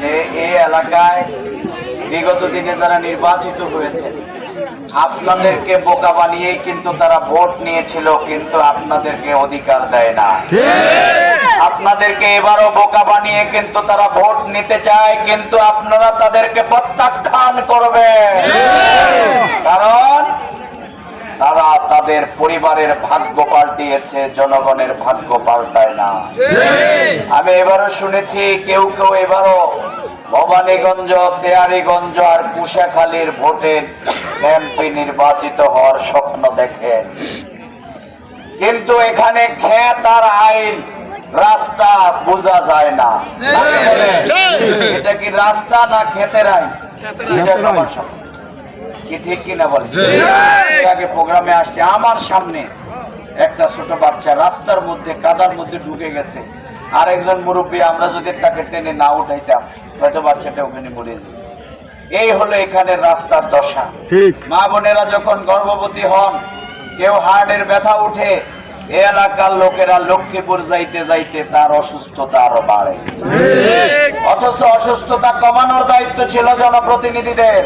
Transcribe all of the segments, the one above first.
যে এই এলাকায় বিগত দিনে যারা নির্বাচিত হয়েছে, আপনাদেরকে বোকা বানিয়েই কিন্তু তারা ভোট নিয়েছিল, কিন্তু আপনাদেরকে অধিকার দেয় না। আপনাদেরকে এবারও বোকা বানিয়ে কিন্তু তারা ভোট নিতে চায়, কিন্তু আপনারা তাদেরকে প্রত্যাখ্যান করবেন। কারণ তাদের পরিবারের ভাগ্য পাল্টিয়েছে জনগণের ভাগ্য পাল্টায় না। আমি এবারও শুনেছি কেউ কেউ এবারও ভবানীগঞ্জ তেয়ারিগঞ্জ আর কুশাখালীর ভোটের এমপি নির্বাচিত হওয়ার স্বপ্ন দেখেন। কিন্তু এখানে ক্ষেত আর আইন রাস্তা বোঝা যায় না। এটা কি রাস্তা না ক্ষেতের আইন? এটা স্বপ্ন। কি ঠিক কিনা বলে আগে প্রোগ্রামে আসছে আমার সামনে একটা ছোট বাচ্চা রাস্তার মধ্যে কাদার মধ্যে ঢুকে গেছে। আর একজন মুরব্বী আমরা যদি তাকে টেনে না উঠাইতাম হয়তো বাচ্চাটা ওখানে মরে যাবে এই হলো এখানে রাস্তার দশা। ঠিক। মা বোনেরা যখন গর্ভবতী হন কেউ হার্টের ব্যথা উঠে এ এলাকার লোকেরা লক্ষ্মীপুর যাইতে যাইতে তার অসুস্থতা আরও বাড়ে। অথচ অসুস্থতা কমানোর দায়িত্ব ছিল জনপ্রতিনিধিদের।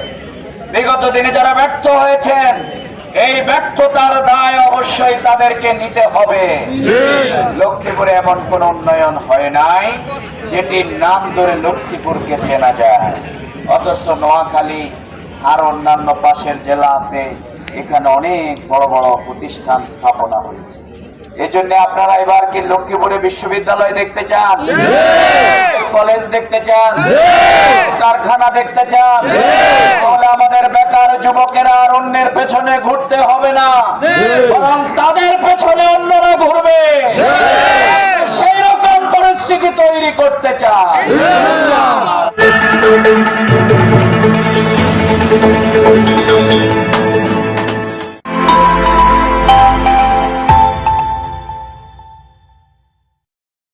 বিগত দিনে যারা ব্যর্থ হয়েছেন এই ব্যর্থতার দায় অবশ্যই তাদেরকে নিতে হবে। লক্ষ্মীপুরে এমন কোন উন্নয়ন হয় নাই যেটির নাম ধরে লক্ষ্মীপুরকে চেনা যায়। অথচ নোয়াখালী আর অন্যান্য পাশের জেলা আছে এখানে অনেক বড় বড় প্রতিষ্ঠান স্থাপনা হয়েছে। এই জন্য আপনারা এবার কি লক্ষ্মীপুরে বিশ্ববিদ্যালয় দেখতে চান? কলেজ দেখতে চান? কারখানা দেখতে চান? আমাদের বেকার যুবকেরা আর অন্যের পেছনে ঘুরতে হবে না। বরং তাদের পেছনে অন্যরা ঘুরবে। সেই রকম পরিস্থিতি তৈরি করতে চান